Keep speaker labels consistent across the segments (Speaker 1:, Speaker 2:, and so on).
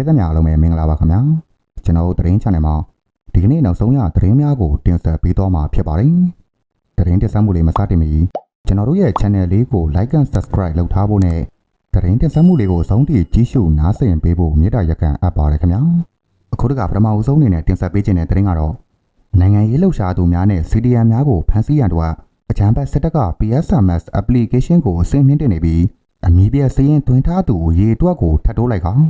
Speaker 1: မိသက်များအားလုံးပဲမင်္ဂလာပါခင်ဗျာကျွန်တော်တို့သတင်း channel မှာဒီကနေ့နောက်ဆုံးရသတင်းများကိုတင်ဆက်ပေးသွားမှာဖြစ်ပါတယ်သတင်းတင်ဆက်မှုလေးမစတင်မီကျွန်တော်တို့ရဲ့ channel လေးကို like and subscribe လုပ်ထားဖို့နဲ့သတင်းတင်ဆက်မှုလေးကိုဆုံးထိကြည့်ရှုနားဆင်ပေးဖို့မေတ္တာရက်ခံအပ်ပါတယ်ခင်ဗျာအခုတကပထမအဦးဆုံးအနေနဲ့တင်ဆက်ပေးခြင်းတဲ့သတင်းကတော့နိုင်ငံရေးလှုပ်ရှားသူများနဲ့ CDM များကိုဖမ်းဆီးရန်အတွက်အကြံဖက်စစ်တပ်က PSMS application ကိုအဆင့်မြင့်တင်နေပြီးအမီးပြစည်ရင်တွင်ထားသူရေအတွက်ကိုထပ်တိုးလိုက်ကောင်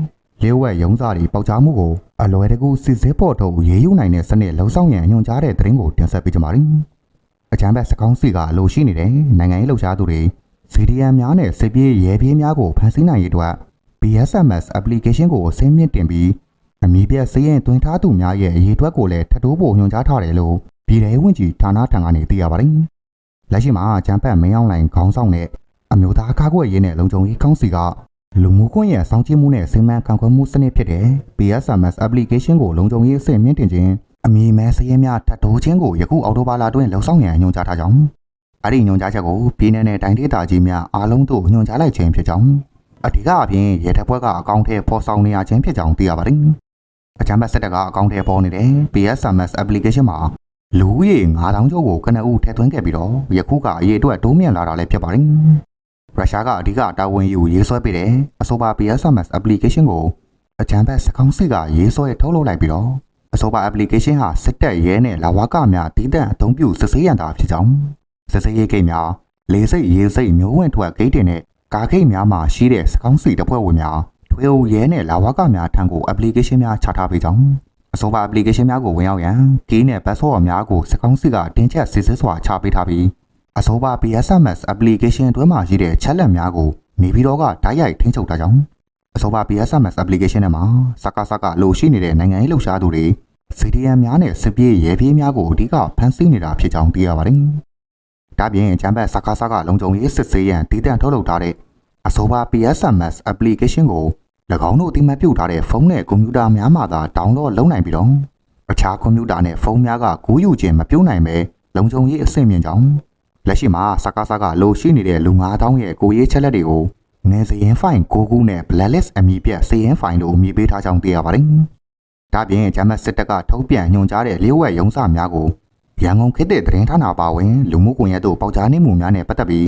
Speaker 1: လေးဝက်ရုံးစားတွေပေါက်ကြားမှုကိုအလွယ်တကူစစ်စစ်ဖို့ထုတ်ရေးယူနိုင်တဲ့စနစ်လုံဆောင်ရန်ညွှန်ကြားတဲ့သတင်းကိုတင်ဆက်ပေးကြပါမယ်။အကြံဖက်စကောင်းစီကအလိုရှိနေတဲ့နိုင်ငံရေးလှုပ်ရှားသူတွေ CDM များနဲ့စစ်ပြေးရဲပြေးများကိုဖန်ဆီးနိုင်ရေးအတွက် PSMS application ကိုအဆင့်မြင့်တင်ပြီးအမီးပြစည်ရင်တွင်ထားသူများရဲ့အရေးအတွက်ကိုလည်းထပ်တိုးဖို့ညွှန်ကြားထားတယ်လို့ပြည်ထောင်ဝင်ကြီးဌာနထံကနေသိရပါတယ်။လက်ရှိမှာအကြံဖက်မင်းအောင်လိုင်ခေါင်းဆောင်တဲ့အမျိုးသားကာကွယ်ရေးနဲ့လုံခြုံရေးကောင်စီက လူမှုကွန်ရက်စောင့်ကြည့်မှုနဲ့စီမံခန့်ခွဲမှုစနစ်ဖြစ်တဲ့ PSMS application ကိုလုံခြုံရေးအဆင့်မြင့်တင်ခြင်းအမည်မဲစရင်းများထပ်တိုးခြင်းကိုယခုအောက်တိုဘာလတွင်လှုံ့ဆော်ရန်ညွှန်ကြားထားကြောင်းအဲ့ဒီညွှန်ကြားချက်ကိုပြည်내နဲ့တိုင်းဒေသကြီးများအားလုံးတို့ညွှန်ကြားလိုက်ခြင်းဖြစ်ကြောင်းအဓိကအပြင်ရဲတပ်ဖွဲ့ကအကောင့်ထဲပေါ်ဆောင်နေရခြင်းဖြစ်ကြောင်းသိရပါတယ်အကြမ်းဖက်စစ်တပ်ကအကောင့်ထဲပေါ်နေတဲ့ PSMS application မှာလူဦးရေ9000ကျော်ကိုကနအုပ်ထည့်သွင်းခဲ့ပြီးတော့ယခုကအရေးအတွက်တိုးမြင့်လာတာလည်းဖြစ်ပါတယ် ရုရှားကအဓိကတာဝန်ယူရေးဆွဲပေးတယ်အဆိုပါ PSMS application ကိုအကြံဖက်စကောင်းစစ်ကရေးဆွဲထုတ်လုပ်လိုက်ပြီးတော့အဆိုပါ application ဟာစစ်တပ်ရဲနဲ့လာဝကများတည်တဲ့အသုံးပြုစစ်ဆေးရန်တာဖြစ်ကြောင်းစစ်ဆေးရေးဂိတ်များလေစိတ်ရေးစိတ်မျိုးဝင်ထွက်ဂိတ်တွေနဲ့ကာဂိတ်များမှာရှိတဲ့စကောင်းစီတပ်ဖွဲ့ဝင်များထွေအုပ်ရဲနဲ့လာဝကများထံကို application များချထားပေးကြောင်းအဆိုပါ application များကိုဝင်ရောက်ရန်ကီးနဲ့ password များကိုစကောင်းစစ်ကတင်းကျပ်စစ်ဆေးစွာချပေးထားပြီး အဆိုပါ PSMS application အတွင်းမှာရှိတဲ့ချက်လက်များကိုနေပြည်တော်ကဓာတ်ရိုက်ထိန်းချုပ်ထားကြောင်းအဆိုပါ PSMS application ထဲမှာစကားစကားလိုရှိနေတဲ့နိုင်ငံရေးလှုပ်ရှားသူတွေ CDM များနဲ့စစ်ပြေးရဲပြေးများကိုအဓိကဖမ်းဆီးနေတာဖြစ်ကြောင်းသိရပါတယ်။ဒါပြင်ကျမ်းပတ်စကားစကားလုံခြုံရေးစစ်ဆေးရန်တည်တံ့ထုတ်လုပ်ထားတဲ့အဆိုပါ PSMS application ကို၎င်းတို့အတိမတ်ပြုထားတဲ့ဖုန်းနဲ့ကွန်ပျူတာများမှသာ download လုပ်နိုင်ပြီးတော့အခြားကွန်ပျူတာနဲ့ဖုန်းများကကူးယူခြင်းမပြုနိုင်ပဲလုံခြုံရေးအဆင့်မြင့်ကြောင်း လက်ရှိမှာစကားစကားလိုရှိနေတဲ့လူ9000ရဲ့ကိုရေးချက်လက်တွေကိုငယ်စရင်ဖိုင်ကိုကူးနဲ့ blacklist အမည်ပြစရင်ဖိုင်တို့အမည်ပေးထားကြောင်းသိရပါတယ်။ဒါပြင်ဂျမတ်စစ်တပ်ကထုတ်ပြန်ညွှန်ကြားတဲ့လျှို့ဝှက်ရုံးစများကိုရန်ကုန်ခေတ်သစ်သတင်းဌာနပါဝင်လူမှုကွန်ရက်တို့ပေါက်ကြားနေမှုများနဲ့ပတ်သက်ပြီး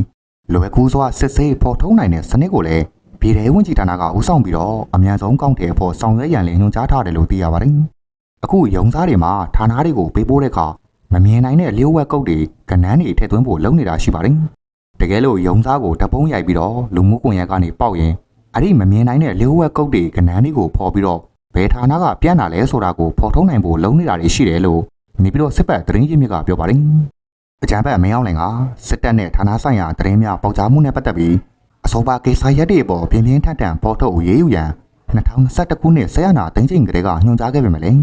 Speaker 1: လွယ်ကူစွာစစ်ဆေးဖော်ထုတ်နိုင်တဲ့စနစ်ကိုလည်းပြည်ထောင်ဝင်ကြီးဌာနကဦးဆောင်ပြီးတော့အမြန်ဆုံးကောင်းတယ်ဖို့ဆောင်ရွက်ရန်လည်းညွှန်ကြားထားတယ်လို့သိရပါတယ်။အခုရုံးစားတွေမှာဌာနတွေကိုပေးပို့တဲ့အခါ မမြင်နိုင်တဲ့လျှို့ဝှက်ကုတ်တွေကနန်းတွေထည့်သွင်းဖို့လုပ်နေတာရှိပါတယ်။တကယ်လို့ရုံစားကိုတပုံးရိုက်ပြီးတော့လူမှုကွန်ရက်ကနေပေါက်ရင်အဲ့ဒီမမြင်နိုင်တဲ့လျှို့ဝှက်ကုတ်တွေကနန်းတွေကိုဖော်ပြီးတော့ဘယ်ဌာနကပြန်လာလဲဆိုတာကိုဖော်ထုတ်နိုင်ဖို့လုပ်နေတာတွေရှိတယ်လို့နေပြီးတော့စစ်ပတ်သတင်းရင်းမြစ်ကပြောပါတယ်။အကြံဖက်မင်းအောင်လိုင်ကစစ်တပ်နဲ့ဌာနဆိုင်ရာသတင်းများပေါက်ကြားမှုနဲ့ပတ်သက်ပြီးအစောပါကိစ္စရက်တွေပေါ်ပြင်းပြင်းထန်ထန်ပေါ်ထုတ်ရေးယူရန်2021ခုနှစ်ဆရာနာတင်းချိန်ကလေးကညွှန်ကြားခဲ့ပေမဲ့လည်း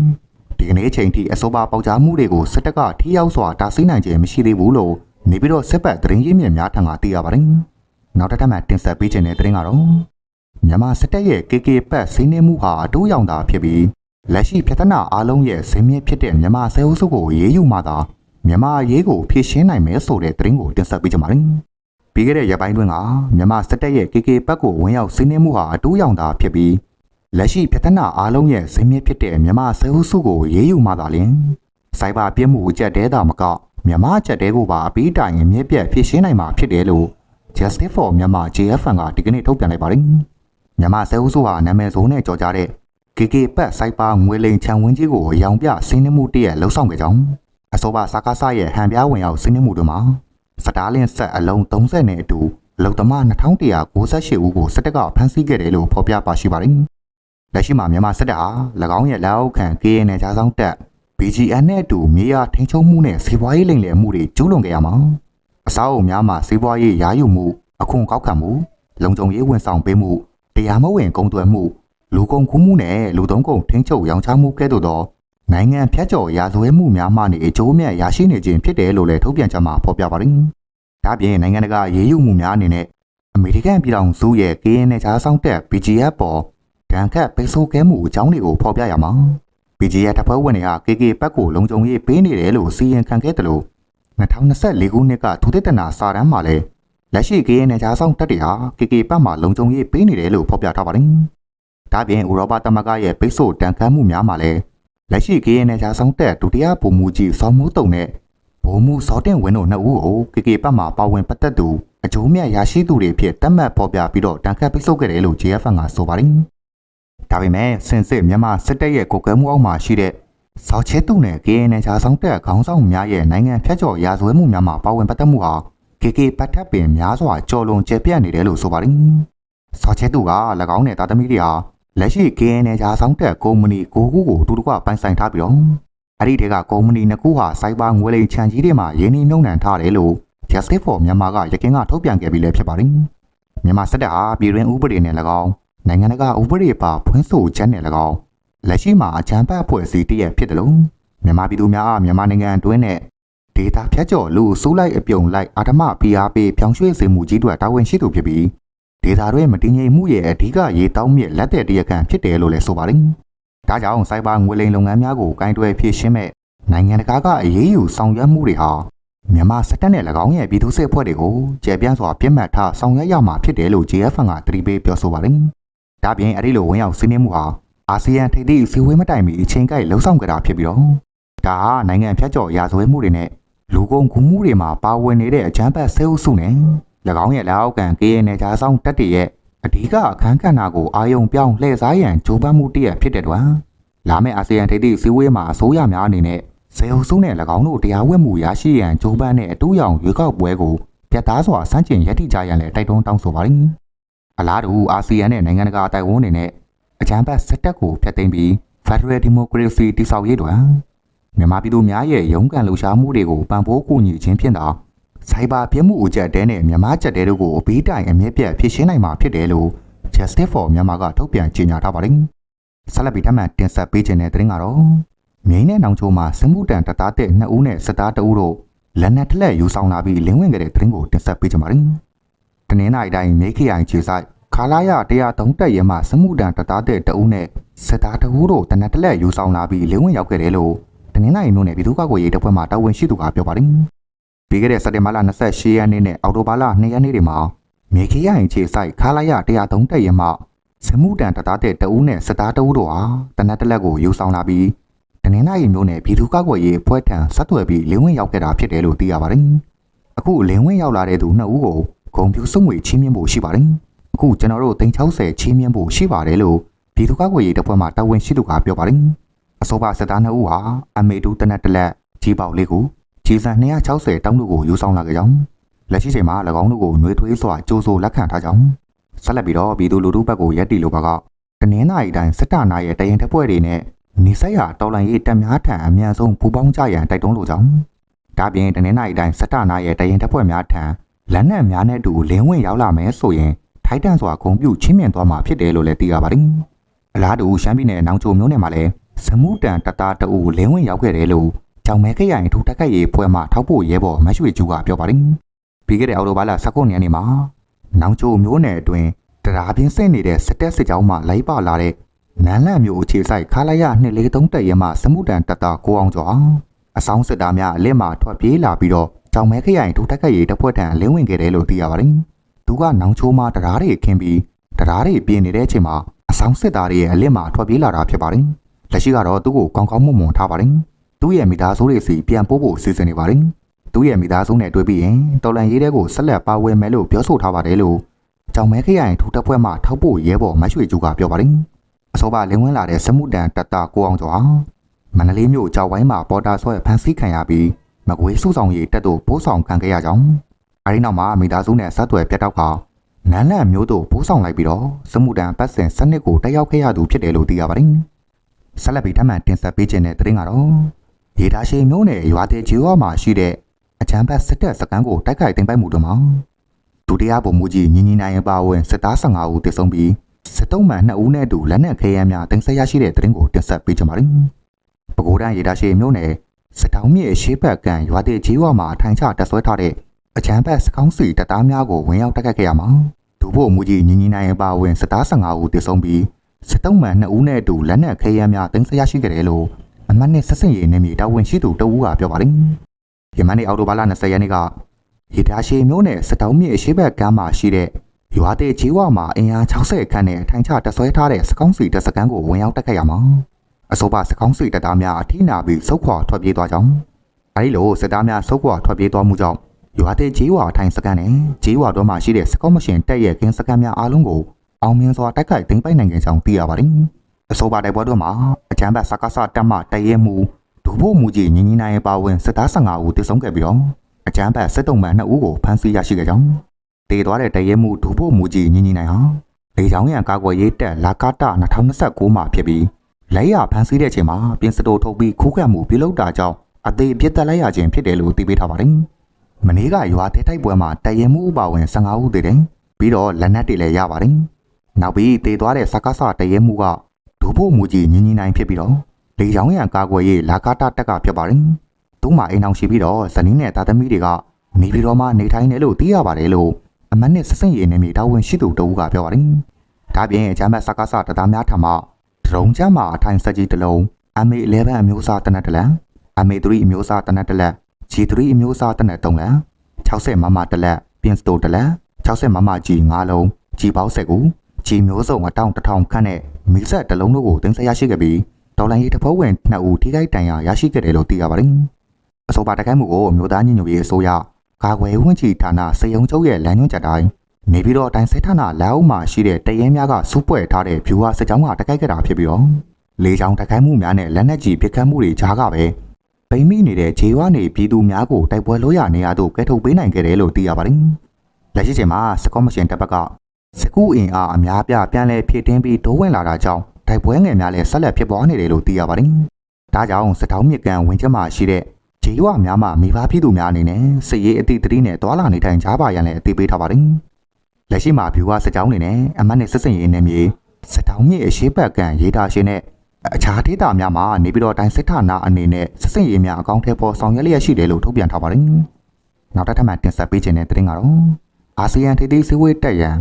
Speaker 1: ဒီကနေ့အချိန်ထိအဆိုပါပေါက်ကြားမှုတွေကိုစစ်တပ်ကထိရောက်စွာတားဆီးနိုင်ခြင်းမရှိသေးဘူးလို့နေပြီးတော့စစ်ပတ်သတင်းရင်းမြစ်များထံကသိရပါတယ်။နောက်တစ်ထပ်မှတင်ဆက်ပေးခြင်းတဲ့သတင်းကတော့မြန်မာစစ်တပ်ရဲ့ KK ပတ်စီးနှင်းမှုဟာအတူရောင်တာဖြစ်ပြီးလက်ရှိပြဿနာအလုံးရဲ့ဇင်းမြစ်ဖြစ်တဲ့မြန်မာဆဲအုပ်စုကိုရေးယူမှသာမြန်မာရေးကိုဖြည့်ရှင်းနိုင်မယ်ဆိုတဲ့သတင်းကိုတင်ဆက်ပေးကြပါမယ်။ပြီးခဲ့တဲ့ရက်ပိုင်းတွင်ကမြန်မာစစ်တပ်ရဲ့ KK ပတ်ကိုဝင်ရောက်စီးနှင်းမှုဟာအတူရောင်တာဖြစ်ပြီး လက်ရှိပြဿနာအားလုံးရဲ့ဇင်းမြစ်ဖြစ်တဲ့မြန်မာဆဲအုပ်စုကိုရေးယူမှသာလျှင်စိုက်ဘာပြည့်မှုအကျက်တဲတာမကမြန်မာအကျက်တဲကိုပါအပြီးတိုင်မြစ်ပြတ်ဖြစ်ရှင်းနိုင်မှာဖြစ်တယ်လို့ Justice for Myanmar JFN ကဒီကနေ့ထုတ်ပြန်လိုက်ပါတယ်။မြန်မာဆဲအုပ်စုဟာနာမည်ဆိုးနဲ့ကြော်ကြားတဲ့ KK ပတ်စိုက်ပါငွေလိန်ချံဝင်းကြီးကိုအယောင်ပြဆင်းနှမှုတည့်ရလှုပ်ဆောင်ခဲ့ကြောင်းအဆိုပါစာကားဆရဲ့ဟန်ပြားဝင်ရောက်ဆင်းနှမှုတွေမှာစတားလင်းဆက်အလုံး30နဲ့အတူအလုံသမား2198ဦးကိုစစ်တပ်ကဖမ်းဆီးခဲ့တယ်လို့ဖော်ပြပါရှိပါတယ်။ လက်ရှိမှာမြန်မာစစ်တပ်ဟာ၎င်းရဲ့လက်အောက်ခံ KN နယ်ခြားဆောင်တပ် BGN နဲ့အတူမြေယာထိန်းချုပ်မှုနဲ့စီးပွားရေးလိမ်လည်မှုတွေကျူးလွန်ခဲ့ရမှာအစားအုံများမှာစီးပွားရေးရာယူမှုအခွန်ကောက်ခံမှုလုံခြုံရေးဝန်ဆောင်ပေးမှုတရားမဝင်ကုန်သွယ်မှုလူကုန်ကူးမှုနဲ့လူသုံးကုန်ထိန်းချုပ်ရောင်းချမှုကဲ့သို့သောနိုင်ငံဖြတ်ကျော်ရာဇဝဲမှုများမှနေအကျိုးမြတ်ရရှိနေခြင်းဖြစ်တယ်လို့လည်းထုတ်ပြန်ချက်မှာဖော်ပြပါတယ်။ဒါပြင်နိုင်ငံတကာရေးယူမှုများအနေနဲ့အမေရိကန်ပြည်ထောင်စုရဲ့ KN နယ်ခြားဆောင်တပ် BGF ပေါ် ဒဏ်ခတ်ပိတ်ဆို့ခဲမှုအကြောင်းတွေကိုဖော်ပြရမှာ BGF တပ်ဖွဲ့ဝင်တွေက KK ဘက်ကိုလုံခြုံရေးပေးနေတယ်လို့စီရင်ခံခဲ့တယ်လို့2024ခုနှစ်ကထိုတိတနာစာတမ်းမှာလည်းလက်ရှိ KN နယ်ခြားဆောင်တပ်တွေဟာ KK ဘက်မှာလုံခြုံရေးပေးနေတယ်လို့ဖော်ပြထားပါတယ်ဒါပြင်ဥရောပသမဂ္ဂရဲ့ပိတ်ဆို့တန်ခတ်မှုများမှာလည်းလက်ရှိ KNL ဂျာဆောင်တက်ဒုတိယပုံမူကြီးစောင်းမှုတုံနဲ့ဘုံမှုစောတင်ဝင်းတို့နှစ်ဦးကို KK ဘက်မှပါဝင်ပတ်သက်သူအကျိုးမြတ်ရရှိသူတွေဖြစ်တတ်မှတ်ပေါ်ပြပြီးတော့တန်ခတ်ပိတ်ဆို့ခဲ့တယ်လို့ JFN ကဆိုပါတယ်။ ဒါပေမဲ့စင်စစ်မြန်မာစစ်တပ်ရဲ့ကိုယ်ကဲမှုအောက်မှာရှိတဲ့စောက်ချဲသူနဲ့ KNL ဂျာဆောင်တက်ခေါင်းဆောင်များရဲ့နိုင်ငံဖြတ်ကျော်ရာဇဝဲမှုများမှာပါဝင်ပတ်သက်မှုဟာ KK ပတ်ထပ်ပင်များစွာကြော်လွန်ကျပြန့်နေတယ်လို့ဆိုပါတယ်။စောက်ချဲသူက၎င်းနဲ့တာသမီတွေဟာလက်ရှိ KNL ဂျာဆောင်တက်ကုမ္ပဏီကိုခုကိုအတူတကွပိုင်ဆိုင်ထားပြီးတော့အဲ့ဒီတဲကကုမ္ပဏီနှစ်ခုဟာစိုက်ဘာငွေလိမ်ခြံကြီးတွေမှာရင်းနှီးမြှုပ်နှံထားတယ်လို့ Justice for Myanmar ကရကင်းကထုတ်ပြန်ခဲ့ပြီးလည်းဖြစ်ပါတယ်။မြန်မာစစ်တပ်ဟာပြည်တွင်းဥပဒေနဲ့၎င်း နိုင်ငံတကာဥပဒေပါဖွင့်ဆိုချက်နဲ့၎င်းလက်ရှိမှာအကြမ်းဖက်အဖွဲ့အစည်းတရက်ဖြစ်တယ်လို့မြန်မာပြည်သူများအားမြန်မာနိုင်ငံအတွင်းနဲ့ဒေတာဖြတ်ကျော်လူစူးလိုက်အပြုံလိုက်အာဓမ PRP ပြောင်းရွှေ့စေမှုကြီးတွေတာဝန်ရှိသူဖြစ်ပြီးဒေတာတွေမတည်ငြိမ်မှုရဲ့အဓိကရေးတောင်းမြစ်လက်တဲ့တရားခံဖြစ်တယ်လို့လည်းဆိုပါတယ်။ဒါကြောင့်စိုက်ဘာငွေလိမ်လုပ်ငန်းများကိုကင်တွယ်ဖြည့်ရှင်းမဲ့နိုင်ငံတကာကအရေးယူဆောင်ရွက်မှုတွေဟာမြန်မာစစ်တပ်နဲ့၎င်းရဲ့ပြည်သူ့စစ်အဖွဲ့တွေကိုကျေပြန့်စွာပြစ်မှတ်ထားဆောင်ရွက်ရမှာဖြစ်တယ်လို့ JFN ကတတိပေးပြောဆိုပါတယ်။ ဒါပြင်အဲ့ဒီလိုဝင်ရောက်စီးနင်းမှုဟာအာဆီယံထိပ်သီးစီဝေးမတိုင်မီအချိန်ကိုက်လှုံ့ဆော်ကြတာဖြစ်ပြီးတော့ဒါဟာနိုင်ငံဖြတ်ကျော်ရာဇဝဲမှုတွေနဲ့လူကုန်ကူးမှုတွေမှာပါဝင်နေတဲ့အကြမ်းဖက်ဆဲအုပ်စုနဲ့၎င်းရဲ့လက်အောက်ခံ KN ဂျာဆောင်တပ်တွေရဲ့အဓိကအခန်းကဏ္ဍကိုအာယုံပြောင်းလှည့်စားရန်ကြိုးပမ်းမှုတရက်ဖြစ်တဲ့တွင်လာမယ့်အာဆီယံထိပ်သီးစီဝေးမှာအစိုးရများအနေနဲ့ဇေအုပ်စုနဲ့၎င်းတို့တရားဝတ်မှုရရှိရန်ကြိုးပမ်းတဲ့အတူရောင်ရွေးကောက်ပွဲကိုပြတ်သားစွာစန့်ကျင်ရည်တည်ကြရန်လည်းတိုက်တွန်းတောင်းဆိုပါတယ်။ အလားတူအာဆီယံနဲ့နိုင်ငံတကာအတိုင်းအဝန်တွေနဲ့အကြမ်းဖက်စစ်တပ်ကိုဖျက်သိမ်းပြီး Federal Democracy တည်ဆောက်ရေးတွင်မြန်မာပြည်သူများရဲ့ရုန်းကန်လှုပ်ရှားမှုတွေကိုပံ့ပိုးကူညီခြင်းဖြင့်သာစိုက်ဘာပြမှုအကြက်တဲနဲ့မြန်မာကြက်တဲတို့ကိုအပြီးတိုင်အမြင့်ပြတ်ဖြစ်ရှင်းနိုင်မှာဖြစ်တယ်လို့ Justice for Myanmar ကထုတ်ပြန်ကြေညာထားပါတယ်။ဆက်လက်ပြီးထပ်မံတင်ဆက်ပေးခြင်းတဲ့သတင်းကတော့မြိန်နဲ့နောင်ချိုမှာစမှုတန်တသားတဲ့နှစ်ဦးနဲ့စစ်သားတဦးတို့လက်နက်ထလက်ယူဆောင်လာပြီးလင်းဝင်ခဲ့တဲ့သတင်းကိုတင်ဆက်ပေးကြပါမယ်။ တနင်္လာရီတိုင်းမြိတ်ခရိုင်ခြေဆိုင်ခါလာရ103တက်ရဲမှာစမှုတန်တသားတဲ့တဦးနဲ့စစ်သားတဦးတို့တနက်ထလက်ယူဆောင်လာပြီးလင်းဝင်ရောက်ခဲ့တယ်လို့တနင်္လာရီမြို့နယ်ပြည်သူ့ကာကွယ်ရေးတပ်ဖွဲ့မှတာဝန်ရှိသူကပြောပါတယ်။ပြီးခဲ့တဲ့စက်တင်ဘာလ28ရက်နေ့နဲ့အောက်တိုဘာလ2ရက်နေ့တွေမှာမြေခရိုင်ခြေဆိုင်ခါလာရ103တက်ရဲမှာစမှုတန်တသားတဲ့တဦးနဲ့စစ်သားတဦးတို့ဟာတနက်တလက်ကိုယူဆောင်လာပြီးတနင်္လာရီမျိုးနဲ့ပြည်သူ့ကာကွယ်ရေးဖွဲ့ထံဆက်သွယ်ပြီးလင်းဝင်ရောက်ခဲ့တာဖြစ်တယ်လို့သိရပါတယ်။အခုလင်းဝင်ရောက်လာတဲ့သူနှစ်ဦးကို ဂုံပြူစုံငွေချင်းမြင့်ဖို့ရှိပါတယ်။အခုကျွန်တော်တို့360ချင်းမြင့်ဖို့ရှိပါတယ်လို့ပြည်သူ့ကာကွယ်ရေးတပ်ဖွဲ့မှတာဝန်ရှိသူကပြောပါတယ်။အစောပါစစ်သားနှစ်ဦးဟာအမေတူတနက်တလက်ကြီးပေါက်လေးကိုကြီးစံ260တောင်းတို့ကိုယူဆောင်လာကြကြောင်းလက်ရှိချိန်မှာ၎င်းတို့ကိုနှွေးထွေးစွာကြိုးဆိုလက်ခံထားကြောင်းဆက်လက်ပြီးတော့ပြည်သူလူထုဘက်ကိုရက်တီလိုပါကတနင်္လာရီတိုင်းစစ်တာနာရဲ့တရင်တပ်ဖွဲ့တွေနဲ့နေဆက်ရတော်လိုင်းရေးတက်များထံအမြန်ဆုံးပူပေါင်းကြရန်တိုက်တွန်းလိုကြောင်းဒါပြင်တနင်္လာရီတိုင်းစစ်တာနာရဲ့တရင်တပ်ဖွဲ့များထံ လက်နက်များနဲ့အတူလင်းဝင်ရောက်လာမယ်ဆိုရင်ထိုက်တန်စွာဂုံပြူချင်းမြင်သွားမှာဖြစ်တယ်လို့လည်းသိရပါတယ်အလားတူရှမ်းပြည်နယ်နောင်ချိုမြို့နယ်မှာလည်းစမှုတန်တတာတူလင်းဝင်ရောက်ခဲ့တယ်လို့ကြောင်မဲခရိုင်ထူတက်ခတ်ရေးဖွဲ့မှထောက်ဖို့ရဲဘော်မရွှေကျူကပြောပါတယ်ပြီးခဲ့တဲ့အောက်တိုဘာလ19ရက်နေ့မှာနောင်ချိုမြို့နယ်အတွင်းတရားပြင်းဆင့်နေတဲ့စစ်တပ်စစ်ကြောင်းမှလိုက်ပါလာတဲ့နန်းလန့်မျိုးအခြေဆိုင်ခါလိုက်ရ243တက်ရဲမှစမှုတန်တက်တာကိုအောင်ကျော် အဆောင်စစ်သားများအလစ်မှထွက်ပြေးလာပြီးတော့ကြောင်မဲခရိုင်ထူတက်ခတ်ရေးတပ်ဖွဲ့ထံလင်းဝင်ခဲ့တယ်လို့သိရပါတယ်သူကနောင်ချိုမှတရားတွေခင်းပြီးတရားတွေပြင်နေတဲ့အချိန်မှာအဆောင်စစ်သားတွေရဲ့အလစ်မှထွက်ပြေးလာတာဖြစ်ပါတယ်လက်ရှိကတော့သူ့ကိုကောင်းကောင်းမွန်မွန်ထားပါတယ်သူ့ရဲ့မိသားစုတွေစီပြန်ပို့ဖို့စီစဉ်နေပါတယ်သူ့ရဲ့မိသားစုနဲ့တွေ့ပြီးရင်တော်လန်ရေးတဲ့ကိုဆက်လက်ပါဝင်မယ်လို့ပြောဆိုထားပါတယ်လို့ကြောင်မဲခရိုင်ထူတပ်ဖွဲ့မှထောက်ဖို့ရဲဘော်မရွှေကျူကပြောပါတယ်အစောပါလင်းဝင်လာတဲ့စမှုတန်တပ်သားကိုအောင်ကျော်ဟာ မန္တလေးမြို့ကြောက်ဝိုင်းမှာပေါ်တာဆွဲဖမ်းဆီးခံရပြီးမကွေးစုဆောင်ရေးတပ်တို့ပိုးဆောင်ခံခဲ့ရကြောင်းအဲဒီနောက်မှာမိသားစုနဲ့ဆက်သွယ်ပြတ်တောက်ကနန်းလန့်မျိုးတို့ပိုးဆောင်လိုက်ပြီးတော့စမှုတန်ပတ်စင်စနစ်ကိုတက်ရောက်ခဲ့ရသူဖြစ်တယ်လို့သိရပါတယ်ဆက်လက်ပြီးထပ်မံတင်ဆက်ပေးခြင်းတဲ့သတင်းကတော့ရေဒါရှိမျိုးနယ်ရွာတဲ့ဂျီဝါမှာရှိတဲ့အချမ်းဘတ်စစ်တပ်စခန်းကိုတိုက်ခိုက်သိမ်းပိုက်မှုတို့မှာဒုတိယဗိုလ်မှူးကြီးညီညီနိုင်အပါအဝင်စစ်သား15ဦးသေဆုံးပြီးစစ်တုံးမှန်2ဦးနဲ့အတူလက်နက်ခဲယမ်းများတင်ဆက်ရရှိတဲ့သတင်းကိုတင်ဆက်ပေးကြပါမယ်။ ပဲခူးတိုင်းရေဒါရှိမျိုးနယ်စစ်တောင်းမြစ်ရှေးဘက်ကံရွာတဲ့ဂျီဝါမှာထိုင်ချတပ်ဆွဲထားတဲ့အချမ်းဘတ်စကောင်းစီတပ်သားများကိုဝင်ရောက်တိုက်ခိုက်ခဲ့ရမှာဒုဗိုလ်မှူးကြီးညီညီနိုင်အပါအဝင်စစ်သား15ဦးသေဆုံးပြီးစစ်တုံးမှန်2ဦးနဲ့အတူလက်နက်ခဲယမ်းများတင်ဆက်ရရှိခဲ့တယ်လို့အမတ်နဲ့ဆက်စင်ရေးနေမြေတာဝန်ရှိသူတဦးကပြောပါတယ်။ယမန်နေ့အောက်တိုဘာလ20ရက်နေ့ကရေဒါရှိမျိုးနယ်စတောင်းမြစ်အရှိဘက်ကမ်းမှာရှိတဲ့ရွာတဲ့ကြီးဝမှာအင်အား60ခန်းနဲ့ထိုင်ချတက်ဆွဲထားတဲ့စကောင်းစီတပ်စကန်ကိုဝင်ရောက်တက်ခဲ့ရမှာ အဆိုပါစကောင်းစီတပ်သားများအထိနာပြီးစုတ်ခွာထွက်ပြေးသွားကြောင်းအဲဒီလိုစစ်သားများစုတ်ခွာထွက်ပြေးသွားမှုကြောင့်ရွာတဲ့ကြီးဝထိုင်စကန်နဲ့ကြီးဝတော်မှာရှိတဲ့စကောင်းမရှင်တက်ရဲ့ကင်းစကန်များအားလုံးကိုအောင်မြင်စွာတိုက်ခိုက်သိမ်းပိုက်နိုင်ခဲ့ကြောင်းသိရပါတယ်အဆိုပါတိုက်ပွဲတို့မှာအကြမ်းဖက်စကားစတက်မှတရဲမှုဒုဖို့မူကြီးညီညီနိုင်ရဲ့ပါဝင်စစ်သား15ဦးတည်ဆုံခဲ့ပြီးတော့အကြမ်းဖက်စစ်တုံးမှန်2ဦးကိုဖမ်းဆီးရရှိခဲ့ကြောင်းတည်သွားတဲ့တရဲမှုဒုဖို့မူကြီးညီညီနိုင်ဟာလေချောင်းရံကာကွယ်ရေးတက်လာကာတာ2029မှာဖြစ်ပြီး လက်ရဖန်ဆီးတဲ့အချိန်မှာပြင်စတိုထုတ်ပြီးခိုးခတ်မှုပြုလုပ်တာကြောင့်အသေးပြစ်တက်လိုက်ရခြင်းဖြစ်တယ်လို့သိပေးထားပါတယ်။မနေ့ကရွာသေးတိုက်ပွဲမှာတရဲမှုအပါဝင်15ဦးတည်တယ်။ပြီးတော့လက်နက်တွေလည်းရပါတယ်။နောက်ပြီးတည်သွားတဲ့စကားစတရဲမှုကဒုဖို့မူကြီးညီညီနိုင်ဖြစ်ပြီးတော့လေချောင်းရံကာကွယ်ရေးလာကာတာတက်ကဖြစ်ပါတယ်။သူ့မှာအိမ်အောင်ရှိပြီးတော့ဇနီးနဲ့သားသမီးတွေကနေပြည်တော်မှာနေထိုင်တယ်လို့သိရပါတယ်လို့အမတ်နဲ့ဆက်စင်ရည်နေမိတာဝန်ရှိသူတဦးကပြောပါတယ်။ဒါပြင်အချမ်းဘတ်စကားစတသားများထံမှဒ ရုံချမ်းမှာအထိုင်ဆက်ကြီးတစ်လုံး MA11 အမျိုးအစားတနက်တစ်လက် MA3 အမျိုးအစားတနက်တစ်လက် G3 အမျိုးအစားတနက်၃လက်60မမတစ်လက်ပြင်စတိုတစ်လက်60မမ G 5လုံး G ပေါင်း10ခု G မျိုးစုံအတောင်တစ်ထောင်ခန့်နဲ့မီးဆက်တစ်လုံးတို့ကိုတင်ဆက်ရရှိခဲ့ပြီးဒေါ်လာရေးတစ်ဖုံးဝင်2ဦးထိခိုက်ဒဏ်ရာရရှိခဲ့တယ်လို့သိရပါတယ်။အဆိုပါတိုက်ခိုက်မှုကိုမြို့သားညညရေးအစိုးရကာကွယ်ဝန်းချီဌာနစေယုံချုပ်ရဲ့လမ်းညွှန်ချက်တိုင်း နေပြီးတော့အတိုင်းစစ်ဌာနလက်အောက်မှာရှိတဲ့တရဲများကစူးပွဲထားတဲ့ဖြူဟာစစ်ကြောင်းကတိုက်ခိုက်ခဲ့တာဖြစ်ပြီးတော့လေကြောင်းတိုက်ခိုက်မှုများနဲ့လက်နက်ကြီးပစ်ခတ်မှုတွေကြားကပဲပိမိနေတဲ့ခြေဝါနေပြည်သူများကိုတိုက်ပွဲလို့ရနေရတော့ကဲထုတ်ပေးနိုင်ခဲ့တယ်လို့သိရပါတယ်။လက်ရှိချိန်မှာစကော့မရှင်တပ်ဘက်ကစကူအင်အားအများပြပြန်လည်ဖြည့်တင်းပြီးဒိုးဝင်လာတာကြောင့်တိုက်ပွဲငယ်များလည်းဆက်လက်ဖြစ်ပွားနေတယ်လို့သိရပါတယ်။ဒါကြောင့်စတောင်းမြစ်ကန်ဝင်ချက်မှာရှိတဲ့ဂျေးဝများမှမိဘပြည်သူများအနေနဲ့စစ်ရေးအသည့်တတိနဲ့တွာလာနေထိုင်ကြပါရန်လည်းအသိပေးထားပါတယ်။ လက်ရှိမှာဗျူဟာစစ်ကြောင်းတွေနဲ့အမတ်နဲ့စစ်စင်ရေးနယ်မြေစစ်တောင်းမြစ်အရှိတ်ပတ်ကန်ရေးတာရှင်နဲ့အခြားဒေသများမှာနေပြီးတော့တိုင်းစစ်ဌာနအနေနဲ့စစ်စင်ရေးများအကောင့်ထဲပေါ်ဆောင်ရွက်လျက်ရှိတယ်လို့ထုတ်ပြန်ထားပါတယ်။နောက်တစ်ထပ်မှတင်ဆက်ပေးခြင်းတဲ့သတင်းကတော့အာဆီယံထိပ်သီးစည်းဝေးတက်ရန်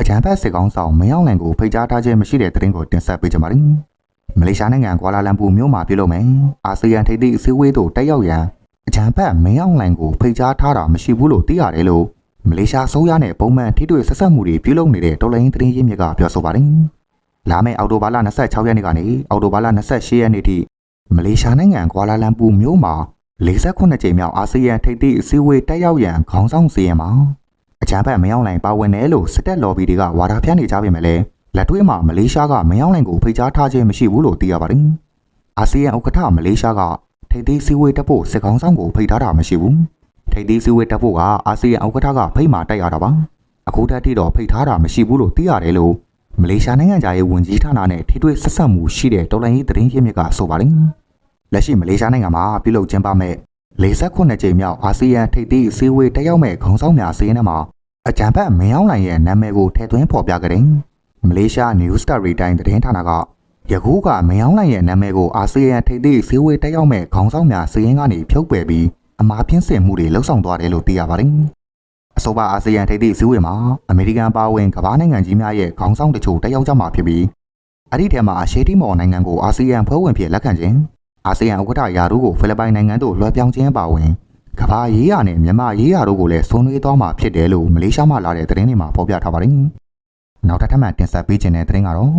Speaker 1: အကြံဖက်စစ်ကောင်းဆောင်မင်းအောင်လှိုင်ကိုဖိတ်ကြားထားခြင်းမရှိတဲ့သတင်းကိုတင်ဆက်ပေးကြပါမယ်။မလေးရှားနိုင်ငံကွာလာလမ်ပူမြို့မှာပြုလုပ်မယ်။အာဆီယံထိပ်သီးစည်းဝေးသို့တက်ရောက်ရန်အကြံဖက်မင်းအောင်လှိုင်ကိုဖိတ်ကြားထားတာမရှိဘူးလို့သိရတယ်လို့ မလေးရှားဆိုးရနဲ့ပုံမှန်ထိတွေ့ဆက်ဆက်မှုတွေပြုလုပ်နေတဲ့တော်လိုင်းသတင်းရင်းမြစ်ကပြောဆိုပါတယ်။လာမယ့်အောက်တိုဘာလ26ရက်နေ့ကနေအောက်တိုဘာလ28ရက်နေ့ထိမလေးရှားနိုင်ငံကွာလာလမ်ပူမြို့မှာ48ကြိမ်မြောက်အာဆီယံထိပ်သီးအစည်းအဝေးတက်ရောက်ရန်ခေါင်းဆောင်စီရင်မှာအကြံဖက်မင်းအောင်လှိုင်ပါဝင်တယ်လို့စစ်တပ်လော်ဘီတွေကဝါဒဖြန့်နေကြပေမဲ့လည်းလက်တွေ့မှာမလေးရှားကမင်းအောင်လှိုင်ကိုဖိတ်ကြားထားခြင်းမရှိဘူးလို့သိရပါတယ်။အာဆီယံဥက္ကဋ္ဌမလေးရှားကထိပ်သီးစည်းဝေးတက်ဖို့စစ်ကောင်ဆောင်ကိုဖိတ်ထားတာမရှိဘူး ထိပ်သီးစည်းဝေးတက်ဖို့ကအာဆီယံဥက္ကဋ္ဌကဖိတ်မှတက်ရတာပါအခုတက်ထိတော့ဖိတ်ထားတာမရှိဘူးလို့သိရတယ်လို့မလေးရှားနိုင်ငံသားရေးဝန်ကြီးဌာနနဲ့ထိတွေ့ဆက်ဆက်မှုရှိတဲ့တော်လိုင်းရေးသတင်းရင်းမြစ်ကဆိုပါတယ်လက်ရှိမလေးရှားနိုင်ငံမှာပြုလုပ်ကျင်းပမဲ့48ကြိမ်မြောက်အာဆီယံထိပ်သီးစည်းဝေးတက်ရောက်မဲ့ခေါင်းဆောင်များစီးရင်ထဲမှာအကြံဖက်မင်းအောင်လှိုင်ရဲ့နာမည်ကိုထည့်သွင်းဖော်ပြကြတဲ့မလေးရှား News Story တိုင်းသတင်းဌာနကယခုကမယောင်းလိုက်ရဲ့နာမည်ကိုအာဆီယံထိပ်သီးစည်းဝေးတက်ရောက်မဲ့ခေါင်းဆောင်များစီးရင်ကနေဖြုတ်ပယ်ပြီး အမားပြင်းစင်မှုတွေလှုပ်ဆောင်သွားတယ်လို့သိရပါတယ်။အဆိုပါအာဆီယံထိပ်သီးစည်းဝေးမှာအမေရိကန်ပါဝင်ကမ္ဘာနိုင်ငံကြီးများရဲ့ခေါင်းဆောင်တချို့တက်ရောက်ကြမှာဖြစ်ပြီးအဲ့ဒီထဲမှာရှေးတီမော်နိုင်ငံကိုအာဆီယံဖွဲ့ဝင်ဖြစ်လက်ခံခြင်းအာဆီယံဥက္ကဋ္ဌရာတို့ကိုဖိလစ်ပိုင်နိုင်ငံသို့လွှဲပြောင်းခြင်းပါဝင်ကမ္ဘာရေးရာနဲ့မြန်မာရေးရာတို့ကိုလည်းဆွေးနွေးသွားမှာဖြစ်တယ်လို့မလေးရှားမှလာတဲ့သတင်းတွေမှာဖော်ပြထားပါတယ်။နောက်တစ်ထပ်မှတင်ဆက်ပေးခြင်းတဲ့သတင်းကတော့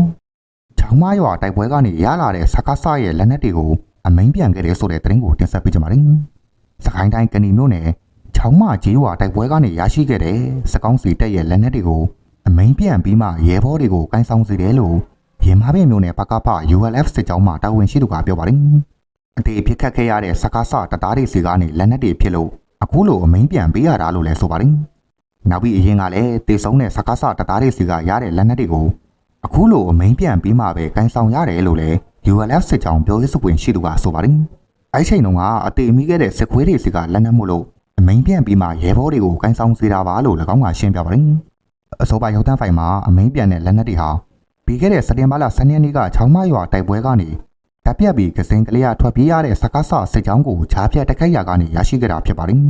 Speaker 1: ချောင်းမရွာတိုက်ပွဲကနေရလာတဲ့စကားဆရဲ့လက်နက်တွေကိုအမိန်ပြန်ခဲ့တဲ့ဆိုတဲ့သတင်းကိုတင်ဆက်ပေးကြပါမယ်။ စကိုင်းတိုင်းကဏီမြို့နယ်ချောင်းမကြီးရွာတိုက်ပွဲကနေရရှိခဲ့တဲ့စကောင်းစီတက်ရဲ့လက်နက်တွေကိုအမိန်ပြန်ပြီးမှရဲဘော်တွေကိုကိုင်းဆောင်စေတယ်လို့ရင်မားပင်မြို့နယ်ပကဖ ULF စစ်ကြောင်းမှတာဝန်ရှိသူကပြောပါတယ်။အသေးဖြစ်ခတ်ခဲ့ရတဲ့စကားဆတသားတွေစီကနေလက်နက်တွေဖြစ်လို့အခုလိုအမိန်ပြန်ပေးရတာလို့လည်းဆိုပါတယ်။နောက်ပြီးအရင်ကလည်းတေဆုံးတဲ့စကားဆတသားတွေစီကရတဲ့လက်နက်တွေကိုအခုလိုအမိန်ပြန်ပြီးမှပဲကန်ဆောင်ရတယ်လို့လည်း ULF စစ်ကြောင်းပြောရေးဆိုခွင့်ရှိသူကဆိုပါတယ်။ အဲ့ချိန်တုန်းကအသေးမိခဲ့တဲ့စစ်ခွေးတွေစီကလက်နက်မို့လို့အမိန်ပြန်ပြီးမှရဲဘော်တွေကိုကန်ဆောင်စေတာပါလို့၎င်းကရှင်းပြပါတယ်။အစောပိုင်းရုပ်သံဖိုင်မှာအမိန်ပြန်တဲ့လက်နက်တွေဟာပြီးခဲ့တဲ့စက်တင်ဘာလ12ရက်နေ့ကချောင်းမရွာတိုက်ပွဲကနေတပ်ပြတ်ပြီးကစင်ကလေးရထွက်ပြေးရတဲ့စကားဆစစ်ကြောင်းကိုဂျားပြတ်တက်ခိုက်ရာကနေရရှိခဲ့တာဖြစ်ပါတယ်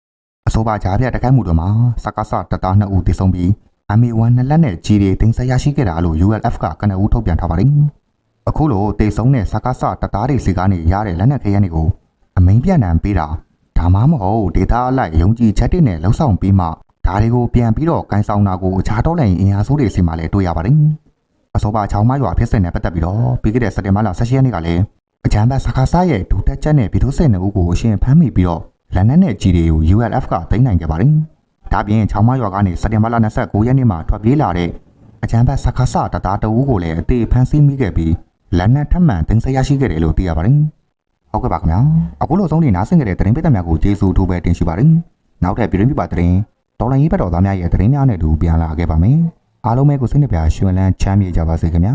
Speaker 1: ။အဆိုပါဂျားပြတ်တက်ခိုက်မှုတို့မှာစကားဆတပ်သား2ဦးတည်ဆုံပြီး MA1 နှစ်လက်နဲ့ကြီးတွေတင်ဆက်ရရှိခဲ့တာလို့ ULF ကကနဦးထုတ်ပြန်ထားပါတယ်။ အခုလိုတေဆုံးတဲ့စကားဆတပ်သားတွေစီကနေရတဲ့လက်နက်ခဲယမ်းတွေကိုအမိန်ပြန်တန်ပေးတာဒါမှမဟုတ်ဒေတာအလိုက်ယုံကြည်ချက်တွေနဲ့လှုပ်ဆောင်ပြီးမှဒါတွေကိုပြန်ပြီးတော့ကန်ဆောင်တာကိုအခြားတော့လည်းအင်အားစုတွေစီမှာလည်းတွေ့ရပါတယ်အစောပါချောင်းမရွာဖြစ်စဉ်နဲ့ပတ်သက်ပြီးတော့ပြီးခဲ့တဲ့စက်တင်ဘာလ16ရက်နေ့ကလည်းအကြမ်းဖက်စကားစားရဲ့ဒူတက်ချက်နဲ့ဗီဒီယိုစင်နှစ်ဦးကိုအရှင်ဖမ်းမိပြီးတော့လက်နက်နဲ့ကြီးတွေကို ULF ကသိမ်းနိုင်ခဲ့ပါတယ်ဒါပြင်ချောင်းမရွာကနေစက်တင်ဘာလ29ရက်နေ့မှာထွက်ပြေးလာတဲ့အကြမ်းဖက်စကားစားတသားတအူးကိုလည်းအသေးဖမ်းဆီးမိခဲ့ပြီး လက်နက်ထပ်မံတင်ဆက်ရရှိခဲ့တယ်လို့သိရပါတယ်ဟုတ်ကဲ့ပါခင်ဗျာအခုလိုဆုံးနေနားဆင်ကြတဲ့သတင်းပေးသက်များကိုကျေးဇူးထိုးပဲတင်ရှိပါတယ်နောက်ထပ်ပြည်တွင်းပြပသတင်းတော်လိုင်းရေးဘက်တော်သားများရဲ့သတင်းများနဲ့အတူပြန်လာခဲ့ပါမယ်အားလုံးပဲကိုစိတ်နှပြရှင်လန်းချမ်းမြေကြပါစေခင်ဗျာ